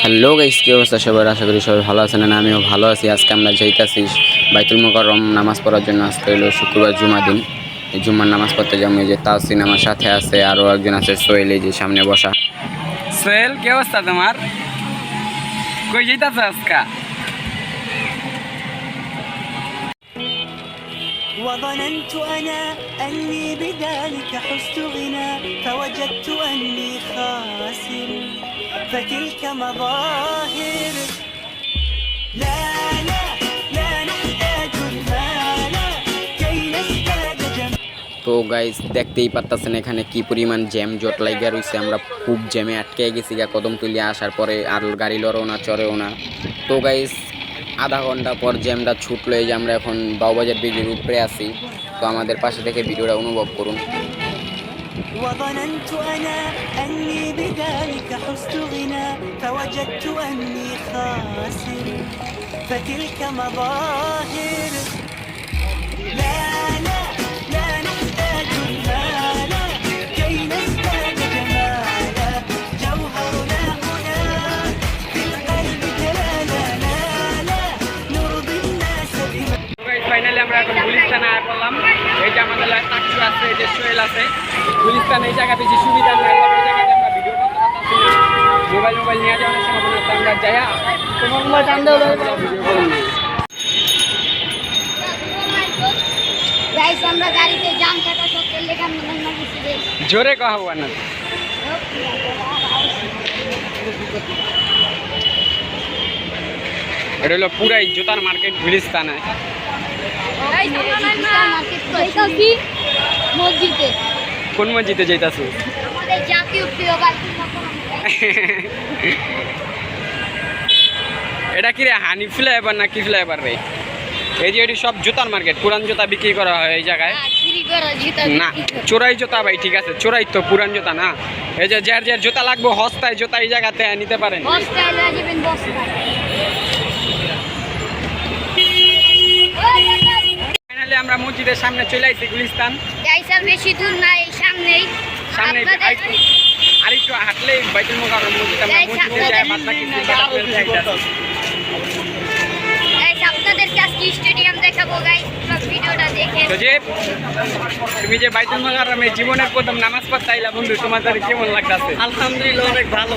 Hello guys কি অবস্থা সবার আশা করি সবাই ভালো আছেন না আমিও ভালো আছি আজকে আমরা যাইতাছি বাইতুল মোকাররম নামাজ পড়ার জন্য আজকে হলো শুক্রবার জুমা দিন এই জুম্মার নামাজ পড়তে যাবো এই যে তাসিন আমার সাথে আছে আরও একজন আছে সোহেল এই যে সামনে বসা সোহেল কি অবস্থা তোমার কই যেতেছ আজকা وظننت أنا أني بذلك حزت غنى فوجدت أني خاسر فتلك مظاهر لا لا لا نحتاج المال كي نزداد جمال তো গাইস দেখতেই পারতেছেন এখানে কি পরিমাণ জ্যাম জট লাইগা রয়েছে আমরা খুব জ্যামে আটকে গেছি গা কদম তুলিয়ে আসার পরে আর গাড়ি লড়েও না চড়েও না তো গাইস আধা ঘন্টা পর জ্যামটা ছুটলো এই যে আমরা এখন বাউবাজার ব্রিজের উপরে আছি তো আমাদের পাশে থেকে ভিডিওটা অনুভব করুন وظننت أنا أني بذلك حزت غنى فوجدت أني خاسر فتلك مظاهر لا لا لا نحتاج المال كي نزداد جمالا جوهرنا هنا في القلب تلالا لا لا نرضي الناس بما ফাইনালি আমরা এখন গুলিস্তানে আয় পড়লাম এই যে আমাদের টাকসু আছে এই যে সোহেল আছে গুলিস্তান এই জায়গা বেশি সুবিধা নাই এই জায়গাতে আমরা ভিডিও করতে মোবাইল মোবাইল নিয়ে যাওয়ার সম্ভাবনা আছে আমরা যাইয়া তোমার মোবাইল টান দেওয়া গাইস আমরা গাড়িতে জাম থাকা সত্ত্বেও লেখা মনে না কিছু জোরে কহা না। এটা হলো পুরাই জুতার মার্কেট গুলিস্তানে। আমরা মসজিদে। কোন মসজিদে যাইতাছো? এটা কি রে হানি ফ্লেভার না কি ফ্লেভার রে? এই যে এটি সব জুতার মার্কেট পুরান জুতা বিক্রি করা হয় এই জায়গায়। না চোরাই জুতা ভাই ঠিক আছে চোরাই তো পুরান জুতা না? এই যে যার যার জুতা লাগবে হস্তায় জুতা এই জায়গাতে নিতে পারেন। আমরা মসজিদের সামনে চলে আইছি গুলিস্তান। বেশি দূর না এই সামনেই সামনে আপনাদের আরেকটু আরেকটু হাঁটলে বাইতুল মোকাররম মসজিদ আমরা এই মসজিদে যাই সামনে বাদ বাকি চিন্তাটা করে যাইতাছি। গাইস আপনাদেরকে আজকে স্টেডিয়াম দেখাবো গাইস। পুরো ভিডিওটা দেখেন। তো যে তুমি যে বাইতুল মোকাররমে জীবনের প্রথম নামাজ পড়তে আইলা বন্ধু তোমার কেমন লাগতাছে? আলহামদুলিল্লাহ অনেক ভালো।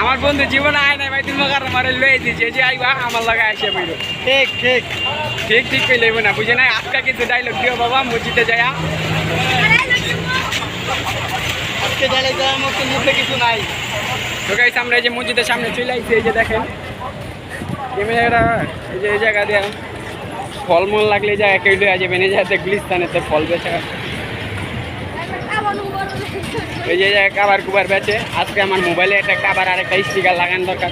আমার বন্ধু জীবনে আয় নাই বাইতুল মোকাররম আরে লয়ে দিয়েছে যে আইবা আমার লাগে আসে বইলো। ঠিক ঠিক। ঠিক ঠিক কই না বুঝে নাই? আজকে কিছু ডাইলগ দিও বাবা মসজিদে যায়া আজকে কিছু নাই। এই যে মসজিদের সামনে চলে এই যে দেখেন। এই যে এই জায়গা জায়গাতে গুলিস্তানেতে ফল যে কাবার কুবার বেচে। আজকে আমার মোবাইলে একটা কাবার আর একটা স্টিকার লাগানো দরকার।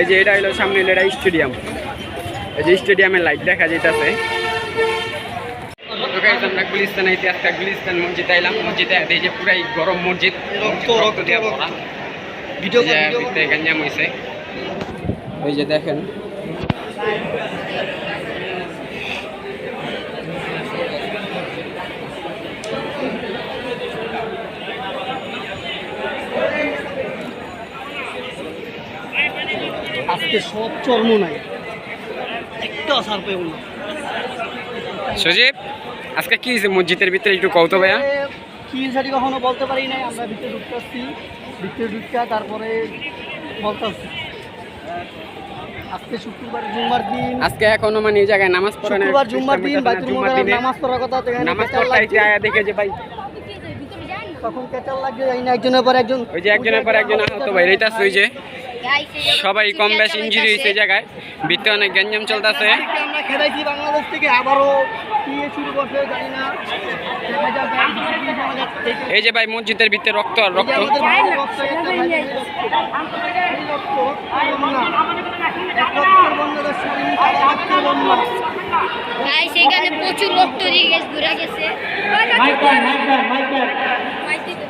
এই যে এটা হলো সামনে এটা স্টেডিয়াম। এই যে স্টেডিয়ামের লাইট দেখা যাইতেছে। তো গাইস আমরা গুলিস্তান আইতে গুলিস্তান মসজিদ আইলাম। মসজিদে এই যে পুরাই গরম মসজিদ। রক্ত, দিয়া ভিডিও গঞ্জাম হইছে। ওই যে দেখেন। আজকে সব চর্ম নাই। একটা সার পেব না। সজীব? আজকে কি মসজিদের ভিতরে একটু কৌত ভাইয়া? কি সারি কখনো বলতে পারি নাই আমরা ভিতরে ঢুকতে আসছি। ভিতরে ঢুকতে তারপরে বলতেছি আজকে শুক্রবার জুম্মার দিন। আজকে এখনও মানে এই জায়গায় নামাজ পড়ে না শুক্রবার জুম্মার দিন চেষ্টা বাইতুল মুকাররম নামাজ পড়ার কথা তো এখানে নামাজ পড়তে আয়া দেখে যে ভাই। তখন কেচাল লাগছে জানি না একজনের পর একজন ওই যে একজনের পর একজন আহত ভাই রেটাস ওই যে। সবাই কম বেশ ইঞ্জুরি হয়েছে জায়গায়। ভিতরে অনেক গঞ্জাম চলতেছে। আজকে আমরা খেলাইছি বাংলাদেশ থেকে আবারও শুরু করছে জানি না। দেখা যাক ভাই, কি জানা যাচ্ছে। এই যে ভাই মসজিদের ভিতরে রক্ত আর রক্ত ভাই প্রচুর রক্ত দিয়ে গেছে ঘুরে গেছে। মাইকে তো।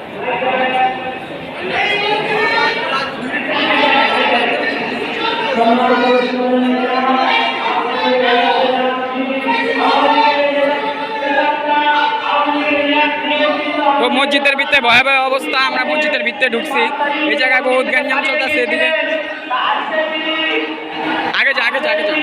তো মসজিদের ভিত্তে ভয়াবহ অবস্থা, আমরা মসজিদের ভিত্তে ঢুকছি। এই জায়গায় বহুত গ্যাঞ্জাম চলতেছে এদিকে। আগে যা আগে যা আগে যা।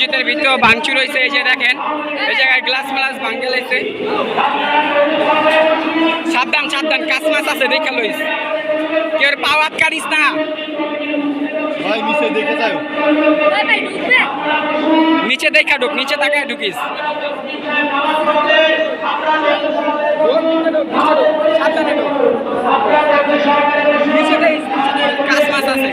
মসজিদের ভিতরেও ভাঙচুর হয়েছে এই যে দেখেন এই জায়গায় গ্লাস মালাস ভাঙ্গে লাইছে সাবধান সাবধান কাজ মাছ আছে দেখে লইস। কেউ পাওয়াত কাটিস না। ভাই নিচে দেখে যাও। নিচে দেখা ঢুক নিচে তাকায় ঢুকিস। কাজ মাছ আছে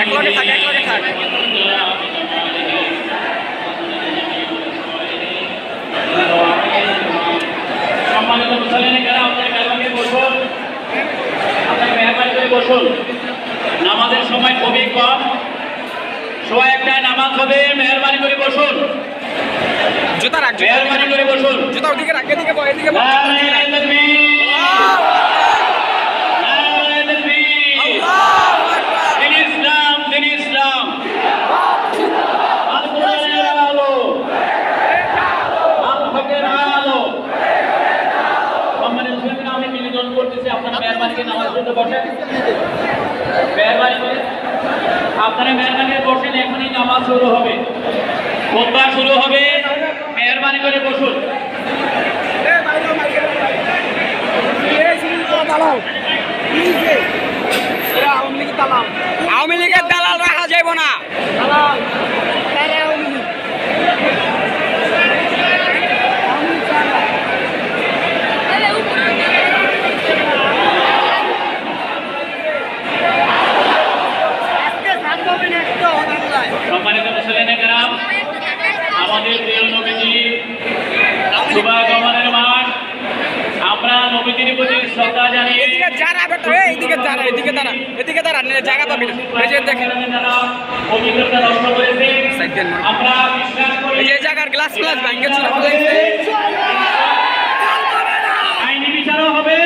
এক লগে থাক এক লগে থাক আপনার মেহরবানি বসুন। আপনার মেহরবানি করে বসুন। নামাজের সময় খুবই কম। সবাই একটা নামাজ হবে মেহরবানি করে বসুন। জুতা রাখ। মেহরবানি করে বসুন। জুতা ওদিকে রাখ এদিকে এদিকে করতেছি আপনারা মেহরবানি করে নামাজ পড়তে বসেন। মেহরবানি করে আপনারা মেহরবানি বসেন এখনই নামাজ শুরু হবে। খোদবা শুরু হবে মেহরবানি করে বসুন। আওয়ামী লীগের দালাল। রাখা যাইব না। ভাই ভাই উপরে আজকে থাকব না একটা বাংলায় সম্মানিত মুসলিম গ্রাম আমাদের প্রিয় নবীজি শুভাগমনের মাস আমরা নবীজির প্রতি শ্রদ্ধা জানিয়ে এদিকে যারা বেটা এই এদিকে যারা এদিকে দাঁড়া এদিকে না জায়গা পাবি না এই যে দেখেন। পবিত্রতা নষ্ট করেছে। আমরা বিশ্বাস করি এই জায়গার গ্লাস গ্লাস ভাঙ্গে চুরা ফেলাইছে আইনি বিচারও হবে।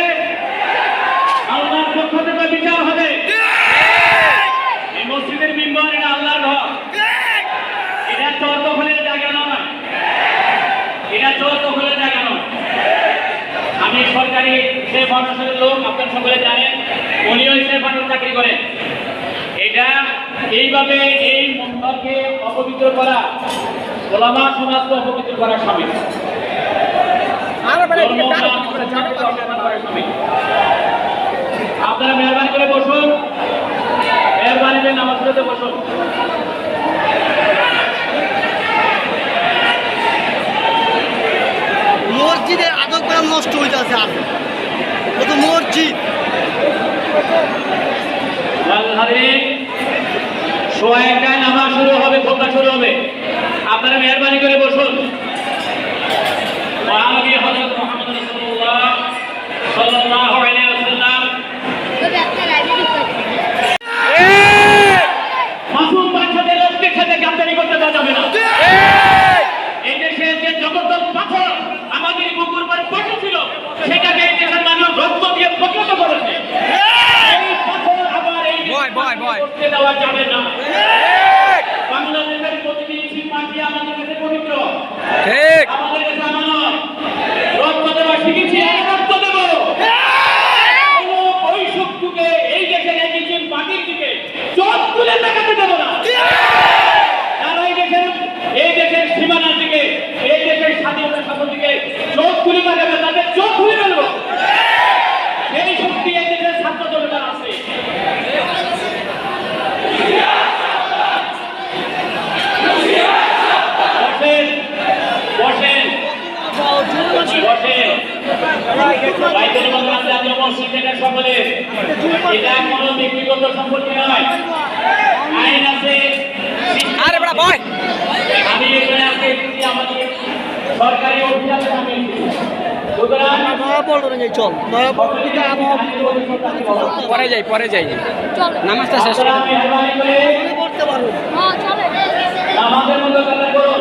আল্লাহর পক্ষ থেকে বিচার হবে এই মসজিদের মিম্বর এটা আল্লাহর ঘর এটা চোর দখলের জায়গা নয় এটা চোর দখলের জায়গা নয় আমি সরকারি সে ফাউন্ডেশনের লোক আপনার সকলে জানেন উনিও সে ফাউন্ডেশন চাকরি করেন। এটা এইভাবে এই মন্দিরকে অপবিত্র করা ওলামা সমাজকে অপবিত্র করা সামিল আপনারা মেহরবানি করে বসুন। মেহরবানি করে নামাজ বসুন। মসজিদে আদব গ্রাম নষ্ট হইতেছে আর ও তো মসজিদ শুরু হবে খোকা শুরু হবে আপনারা মেহরবানি করে বসুন আলাইহি ওয়াসাল্লাম তবে একটা লাইব্রেরি করে মাসুম বাচ্চাদের রক্তের সাথে গাদ্দারি করতে দেওয়া যাবে না এই দেশে যে জগদ্দল পাথর আমাদের বুকুর পরে বসেছিল সেটাকে এই দেশের মানুষ রক্ত দিয়ে প্রকৃত করেছে এই পাথর আবার বয়। করতে দেওয়া যাবে না। বাংলাদেশের প্রতিটি মাটি আমাদের কাছে পবিত্র। ঠিক। আমাদের কাছে আমানত রক্ত দেওয়া শিখেছি আর রক্ত দেব। ওই শত্রুকে এই দেশের মিছিল মাটির দিকে। চোখ তুলে দেখাতে দেবো না তারা এই দেশের এই দেশের সীমানার দিকে এই দেশের স্বাধীনতা শাসন দিকে চোখ তুলে দেখাবে তাদের চোখ খুলে ফেলব সেই শক্তি এই দেশের ছাত্র জনতার আছে বসেন বসেন বসেন বাইতুল মাকরাম জাতীয় এটা কোনো ব্যক্তিগত সম্পত্তি নয় আইন আছে আরে বয়। আমি এখানে আজকে আমাদের সরকারি অফিসারের সামনে সুতরাং চল পরে যাই পরে যাই। চলো নামাজটা শেষ পারব হ্যাঁ মতো করুন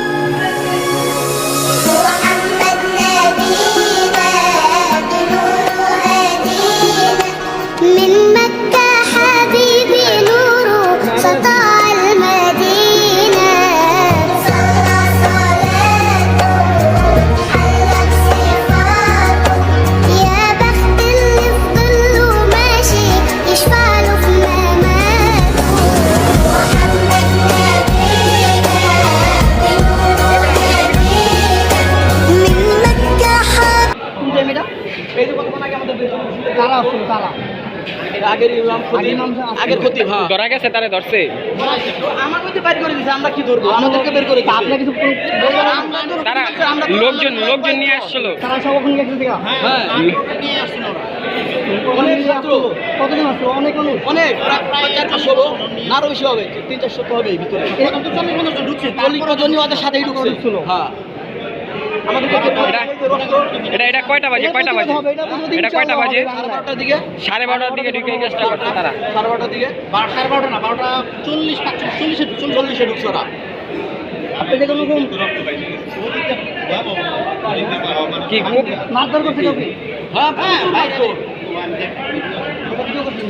প্রায় প্রায় চার পাঁচশো লোক। না আরও বেশি হবে। তিন চারশো তো হবে এই ভিতরে ঢুকছে। ঢুকছিল। হ্যাঁ। আমাদেরকে এটা- এটা কয়টা বাজে? কয়টা বাজে? এটা কয়টা বাজে? সাড়ে বারোটার দিকে। সাড়ে বারোটার দিকে ঢুকে চেষ্টা করছে তারা। সাড়ে বারোটার দিকে। সাড়ে বারোটা না বারোটা চল্লিশ চল্লিশে চল্লিশে ঢুকছে ওরা। আপনি যে কি মারধর করতে কাউকে? হ্যাঁ ভাই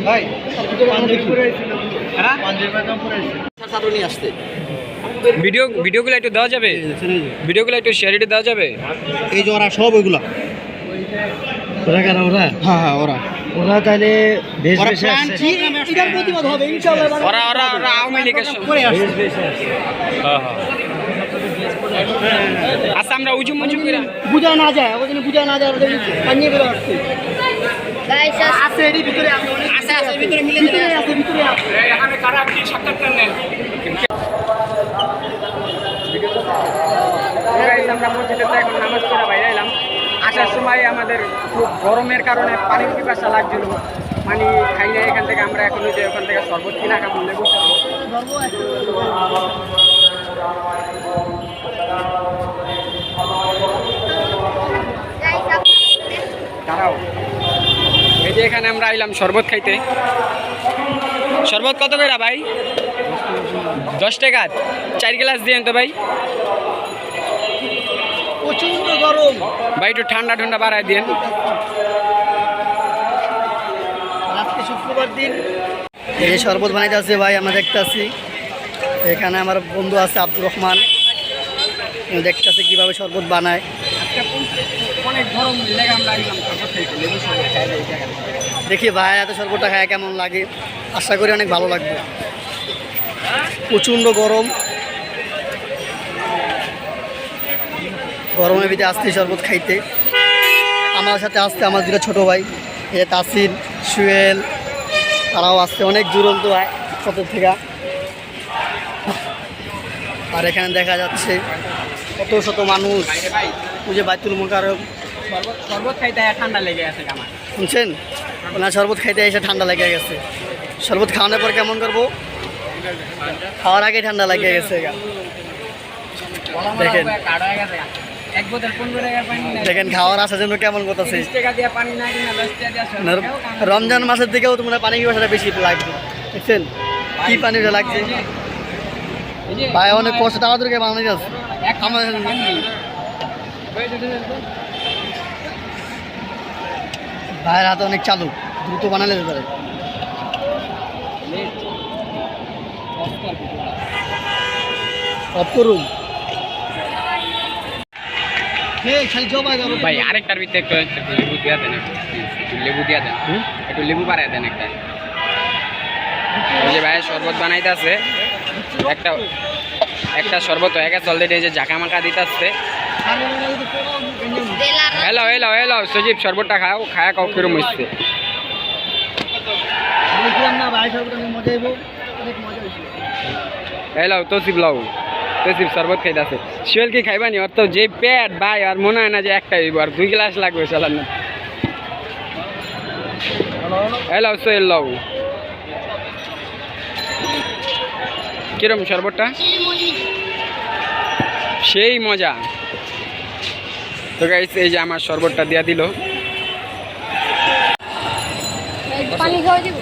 ভাই। হ্যাঁ? ছাত্র নিয়ে আসতে। ভিডিও ভিডিওগুলো একটু দেওয়া যাবে? ভিডিওগুলো একটু শেয়ার দেওয়া যাবে? এই যে ওরা সব ওইগুলা। ওরা কেন ওরা? হ্যাঁ হ্যাঁ ওরা। ওরা তাহলে বেশ বেশি আসছে। এটার প্রতিবাদ হবে ইনশাআল্লাহ। ওরা ওরা ওরা আওয়ামী লীগের করে আসছে। আচ্ছা আমরা উজুম উজুম করে বুঝা না যায় বুঝা না যায় ওদের পানিয়ে বেরো আসছে আছে ভিতরে আছে আছে আছে ভিতরে মিলে ভিতরে আছে ভিতরে আছে Guys, আমরা মসজিদে তো এখন নামাজ পড়া বাইরে এলাম সময় আমাদের খুব গরমের কারণে পানির পিপাসা লাগছিল। পানি খাইলে এখান থেকে আমরা এখন যে ওখান থেকে শরবত কিনা খাব, লেবু দাঁড়াও। এই যে এখানে আমরা আইলাম শরবত খাইতে। শরবত কত করে ভাই? দশ টাকা। চার গ্লাস দিয়েন তো ভাই। গরম। ভাই একটু ঠান্ডা ঠান্ডা বাড়ায় দিন আজকে শুক্রবার দিন। এই শরবত বানাইতে আছে ভাই আমরা দেখতে আছি এখানে আমার বন্ধু আছে আব্দুর রহমান। দেখতে আছে কীভাবে শরবত বানায়। দেখি ভাই এত শরবতটা খায় কেমন লাগে? আশা করি অনেক ভালো লাগবে। প্রচণ্ড গরম। গরমের ভিতরে আসতে শরবত খাইতে। আমার সাথে আসতে আমার দুটো ছোটো ভাই এ তাসির সুয়েল তারাও আসতে অনেক দুরন্ত হয় কত থেকে। আর এখানে দেখা যাচ্ছে কত শত মানুষ। যে বাইতুল মোকারম শরবত খাইতে ঠান্ডা লেগে গেছে আমার। শুনছেন? ওনার শরবত খাইতে এসে ঠান্ডা লেগে গেছে। শরবত খাওয়ানোর পর কেমন করব? খাওয়ার আগে ঠান্ডা লেগে গেছে। দেখেন। এক বোতল পনেরো টাকার পানি দেখেন খাওয়ার আসার জন্য কেমন তিরিশ টাকা দিয়ে পানি নাই কিনা দশ টাকা দিয়ে রমজান মাসের দিকেও তোমরা পানি পিপাসাটা বেশি লাগবে দেখছেন? কি পানি লাগছে? ভাই অনেক কষ্ট তাড়াতাড়ি বানাই যাচ্ছে। যে- ভাইয়ের হাতে অনেক চালু দ্রুত বানালে যেতে পারে। অফ ভাই আরেকটার ভিতরে একটু একটু লেবু দিয়া দেন একটু লেবু দিয়া দেন। একটু লেবু বাড়ায় দেন একটা। ওই যে ভাই শরবত বানাইতে আছে একটা একটা শরবত হয়ে গেছে অলরেডি এই যে জাকা মাকা দিতে হ্যালো হ্যালো হ্যালো সজীব শরবতটা খাও খায়া কাউ কিরম হচ্ছে হ্যালো তসিব লাউ তসিব শরবত খাইতে আছে শিওল কি খাইবানি ওর তো যে পেট ভাই আর মনে হয় না যে একটা হইব আর দুই গ্লাস লাগবে চালার না হ্যালো সোহেল লাউ কিরম শরবতটা? সেই মজা। তো গাইস এই যে আমার শরবতটা দিয়া দিল। পানি খাওয়া দিব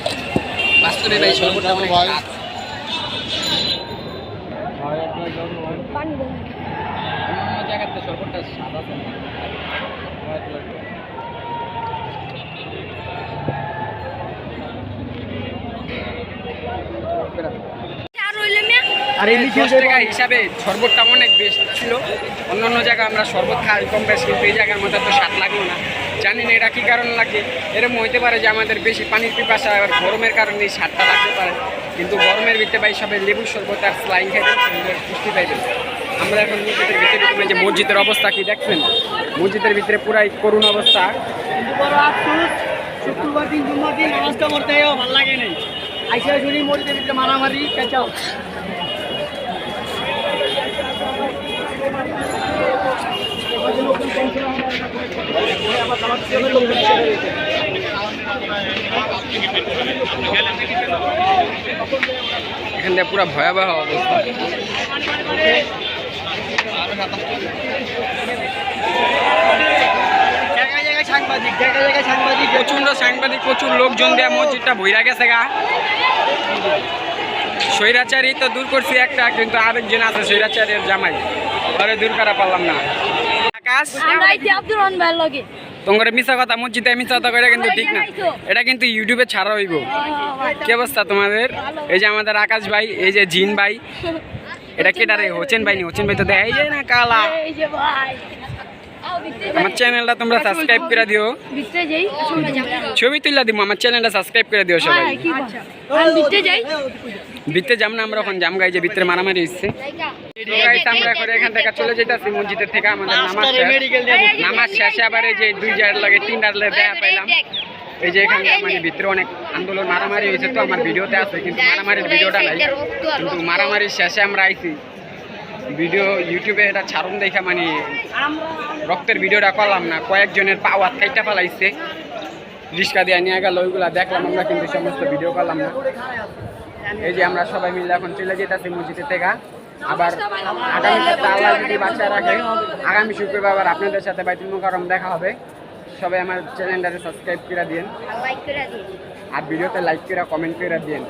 বাস্তবে ভাই শরবতটা অনেক স্বাদ। পানি দেন অন্য জায়গাতে শরবতটা স্বাদ আছে না। আর হইলে মিয়া আর এই দশ টাকা হিসাবে শরবতটা অনেক বেস্ট ছিল। অন্য অন্য জায়গায় আমরা শরবত খাই কম বেশ কিন্তু এই জায়গার মধ্যে তো স্বাদ লাগল না। জানি না এটা কী কারণ লাগে। এরকম হইতে পারে যে আমাদের বেশি পানির পিপাসা আর গরমের কারণে এই স্বাদটা লাগতে পারে। কিন্তু গরমের ভিতরে ভাই সবাই লেবুর শরবত আর স্লাইন খাইবেন পুষ্টি পাইবেন আমরা এখন মসজিদের ভিতরে ঢুকলাম, যে মসজিদের অবস্থা কি দেখছেন? মসজিদের ভিতরে পুরাই করুণ অবস্থা। শুক্রবার দিন জুম্মার দিন নামাজটা হয় ভালো লাগে নাই। আইসা শুনি মসজিদের ভিতরে মারামারি কেচাও এখান থেকে পুরো ভয়াবহ অবস্থা। প্রচণ্ড সাংবাদিক, প্রচুর লোকজন দেয়া মসজিদটা ভইরা গেছে গা। স্বৈরাচারী তো দূর করছি একটা, কিন্তু আরেকজন আছে স্বৈরাচারের জামাই। পরে দূর করা পারলাম না। আকাশ রহমান লগে। তোমার মিশা কথা মসজিদে মিশা কথা এটা কিন্তু ঠিক না এটা কিন্তু ইউটিউবে ছাড়া হইব কি অবস্থা তোমাদের এই যে আমাদের আকাশ ভাই এই যে জিন ভাই এটা কেটারে হোসেন ভাই নি হোসেন ভাই তো দেখাই যায় না কালা এই যে ভাই আও আমার চ্যানেলটা তোমরা সাবস্ক্রাইব করে দিও ছবি তুলে দিব আমার চ্যানেলটা সাবস্ক্রাইব করে দিও সবাই ভিতরে যাম না আমরা এখন জাম গাই যে ভিতরে মারামারি হচ্ছে। আমরা করে এখান থেকে চলে যেতেছি মসজিদের থেকে আমাদের নামাজ নামাজ শেষে আবার এই যে দুই জায়গার লাগে তিনটার লাগে দেখা পাইলাম। এই যে এখানে মানে ভিতরে অনেক আন্দোলন মারামারি হয়েছে তো আমার ভিডিওতে আছে কিন্তু মারামারির ভিডিওটা নাই। কিন্তু মারামারির শেষে আমরা আইছি। ভিডিও ইউটিউবে এটা ছাড়ুন দেখা মানে রক্তের ভিডিওটা করলাম না। কয়েকজনের পাওয়ার খাইটা ফেলাইছে। রিক্সা দিয়ে নিয়ে গেল ওইগুলা দেখলাম আমরা কিন্তু সমস্ত ভিডিও করলাম না। এই যে আমরা সবাই মিলে এখন চলে যেতেছি মসজিদের থেকে। আবার আগামী আল্লাহ যদি বাচ্চা রাখে আগামী শুক্রবার আবার আপনাদের সাথে বাইতুল মুকাররম দেখা হবে। সবাই আমার চ্যানেলটাকে সাবস্ক্রাইব করে দিন করে দিন আর ভিডিওতে লাইক করে কমেন্ট করে দিন